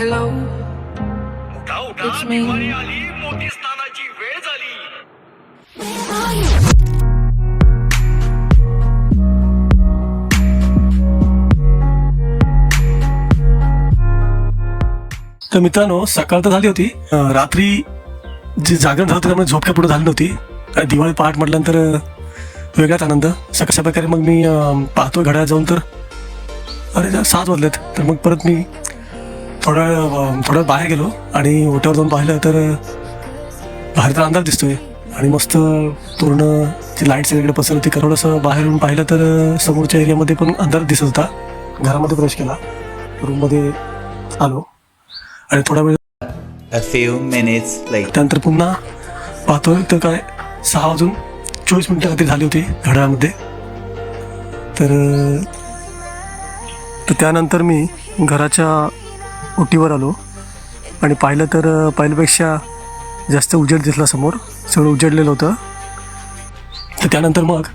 उठा उठा It's me. Diwali आली मोठी स्नानाची वेळ झाली. तर मित्रांनो सकाळ तर झाली होती. अं, रात्री जे जागरण झालं होतं त्यामुळे झोप काय पुढे झाली नव्हती. आणि दिवाळी पहाट म्हटल्यानंतर अं, वेगळाच आनंद. सकाळ अशा प्रकारे मग मी अं, पाहतोय घड्याळ जाऊन तर. अरे जा- सात वाजलेत तर मग परत मी थोडा थोडा बाहेर गेलो आणि ओट्यावर जाऊन पाहिलं तर बाहेर तर अंधार दिसतोय आणि मस्त पूर्ण जे लाईट्स वगैरे पसरली होती थोडंसं बाहेरून पाहिलं तर समोरच्या एरियामध्ये पण अंधार दिसत होता. घरामध्ये प्रवेश केला. रूममध्ये आलो. आणि थोडा वेळ. त्यानंतर पुन्हा पाहतोय तर काय सहा वाजून चोवीस मिनिटं काहीतरी झाली होती घड्याळामध्ये. तर त्यानंतर मी घराच्या ओटीवर आलो. आणि पाहिलं तर पहिल्यापेक्षा जास्त उजेड दिसला समोर. सगळं उजेडलेलं होतं. तर त्यानंतर मग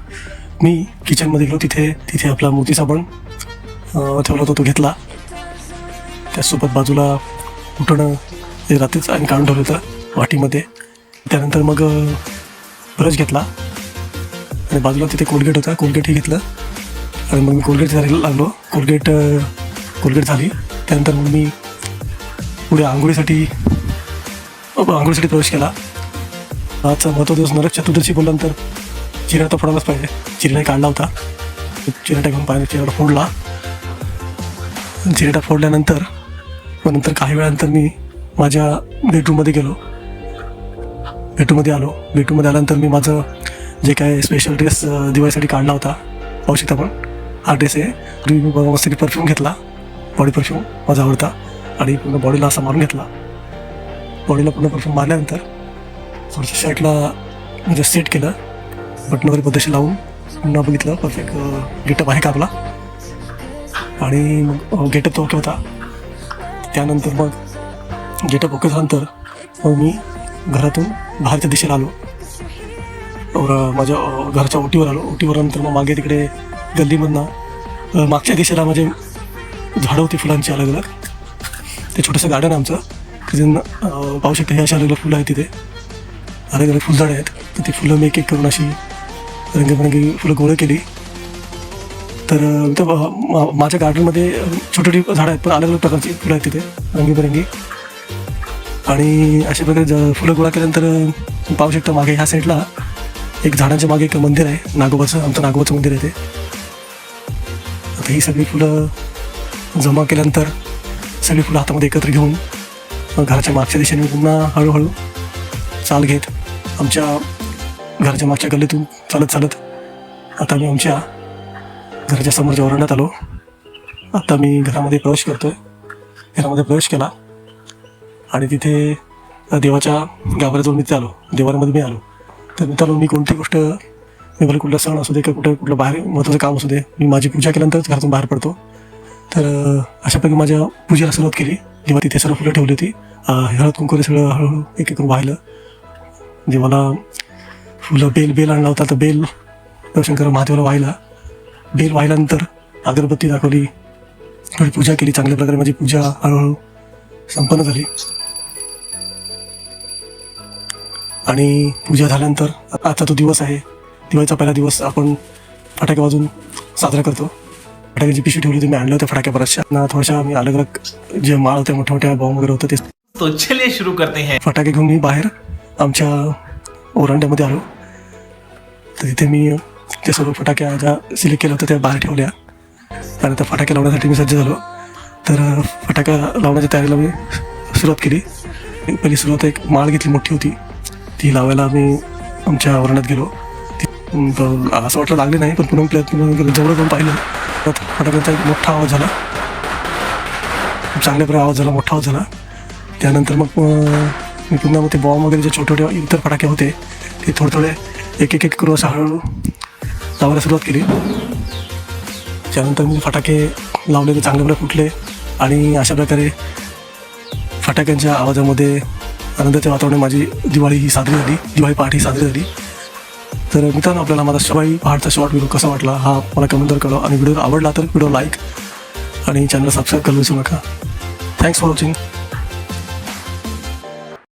मी किचनमध्ये गेलो. तिथे तिथे आपला मोती साबण ठेवला होता तो घेतला. त्यासोबत बाजूला उठणं हे रात्रीच आणि काढून ठेवलं होतं वाटीमध्ये. त्यानंतर मग ब्रश घेतला. आणि बाजूला तिथे कोलगेट होता. कोलगेटही घेतलं. आणि मग मी कोलगेट झालेला लागलो. कोलगेट कोलगेट झाली. त्यानंतर मग मी पुढे आंघोळीसाठी आंघोळीसाठी प्रवेश केला. आजचा महत्त्व दिवस नरक चतुर्दशी बोलल्यानंतर चिरा तर फोडायलाच पाहिजे. चिरणे काढला होता. चिरटा घेऊन पाहिजे चिरटा फोडला. जिरेटा फोडल्यानंतर मग नंतर काही वेळानंतर मी माझ्या बेडरूममध्ये गेलो. बेडरूममध्ये आलो. बेडरूममध्ये आल्यानंतर मी माझं जे काय स्पेशल ड्रेस दिवाळीसाठी काढला होता पाहू शकता पण हा ड्रेस आहे. मी बघा मस्त परफ्यूम घेतला. बॉडी परफ्यूम माझा आवडता. आणि पूर्ण बॉडीला असा मारून घेतला. बॉडीला पूर्ण परफ्यूम मारल्यानंतर थोडंसं शर्टला म्हणजे सेट केलं. बटन वगैरे पद्धतशी लावून पुन्हा बघितलं परफेक्ट गेटअप आहे का आपला. आणि मग गेटअप तो ओके होता. त्यानंतर मग गेटअप ओके झाल्यानंतर मग मी घरातून बाहेरच्या दिशेला आलो. और माझ्या घराच्या ओटीवर आलो. ओटीवर नंतर मग मागे तिकडे गल्लीमधनं मागच्या दिशेला माझे झाडं होती फुलांची अलग अलग ते छोटंसं गार्डन आमचं. तिथे पाहू शकता हे असे अलग अलग फुलं आहेत तिथे. अलग अलग फुलझाडं आहेत. तर ती फुलं मी एक एक करून अशी रंगीबेरंगी फुलं गोळा केली. तर मा- माझ्या गार्डनमध्ये छोटी छोटी झाडं आहेत पण अलग अलग प्रकारची फुलं आहेत तिथे रंगीबेरंगी. आणि अशा प्रकारे ज फुलं गोळा केल्यानंतर पाहू शकता मागे ह्या साईडला एक झाडांच्या मागे एक मंदिर आहे नागोबाचं आमचं नागोबाचं मंदिर आहे ते. आता ही सगळी फुलं जमा केल्यानंतर सगळी फुलं हातामध्ये एकत्र घेऊन मग घराच्या मागच्या दिशेने पुन्हा हळूहळू चाल घेत आमच्या घराच्या मागच्या गल्लीतून चालत चालत आता मी आमच्या घराच्या समोरच्या वरंड्यात आलो. आता मी घरामध्ये प्रवेश करतो आहे घरामध्ये प्रवेश केला आणि तिथे देवाच्या गाभाऱ्याजवळ मी आलो देवाऱ्यामध्ये मी आलो. तर मित्रांनो मी कोणती गोष्ट मी भले कुठला सण असू दे किंवा कुठं कुठलं बाहेर महत्त्वाचं काम असू दे मी माझी पूजा केल्यानंतरच घरातून बाहेर पडतो. तर अशापैकी अशा प्रकारे माझ्या पूजेला सुरुवात केली. जेव्हा तिथे सर्व फुलं ठेवली होती हळद कुंकू सगळं हळूहळू एक एक करून वाहिलं देवाला फुलं बेल बेल आणला होता तर बेल शिवशंकर महादेवाला वाहिला. बेल वाहिल्यानंतर अगरबत्ती दाखवली. थोडी पूजा केली. चांगल्या प्रकारे माझी पूजा हळूहळू संपन्न झाली. आणि पूजा झाल्यानंतर आजचा तो दिवस आहे. दिवाळीचा पहिला दिवस आपण फटाके वाजून साजरा करतो. फटाक्याची पिशवी ठेवली होती मी आणल्या होत्या फटाक्या बऱ्याचशा ना थोड्याशा आम्ही अलग अलग जे माळ होते मोठ्या मोठ्या बॉम्ब वगैरे होतं ते तो चलिए शुरू करते हैं. फटाके घेऊन मी बाहेर आमच्या ओरांड्यामध्ये आलो. तर तिथे मी ते सर्व फटाक्या ज्या सिलेक्ट केल्या होत्या त्या बाहेर ठेवल्या. आणि त्या फटाके लावण्यासाठी मी सज्ज झालो. तर फटाका लावण्याच्या तयारीला मी सुरुवात केली. पहिली सुरुवात एक माळ घेतली मोठी होती. ती लावायला मी आमच्या ओरांड्यात गेलो. ती असं वाटलं लागले नाही पण पुन्हा. जवळ जाऊन पाहिलं. फटाक्यांचा एक मोठा आवाज झाला. खूप चांगल्या प्रकारे आवाज झाला मोठा आवाज झाला. त्यानंतर मग मी पुन्हा मग ते बॉम्ब वगैरे जे छोटे छोटे इतर फटाके होते ते थोडे थोडे एक एक एक करू असं हळूहळू लावायला सुरुवात केली. त्यानंतर मी फटाके लावले ते चांगल्या प्रकारे फुटले आणि अशा प्रकारे फटाक्यांच्या आवाजामध्ये आनंदाच्या वातावरणात माझी दिवाळी ही साजरी झाली दिवाळी पहाट ही साजरी झाली. तर मित्रांनो आपल्याला माझा शिवाई पहाटचा शॉर्ट व्हिडिओ कसा वाटला हा मला कमेंटवर कळवा आणि व्हिडिओ आवडला तर व्हिडिओ लाईक आणि चॅनल सबस्क्राईब करू विसरू नका. Thanks for watching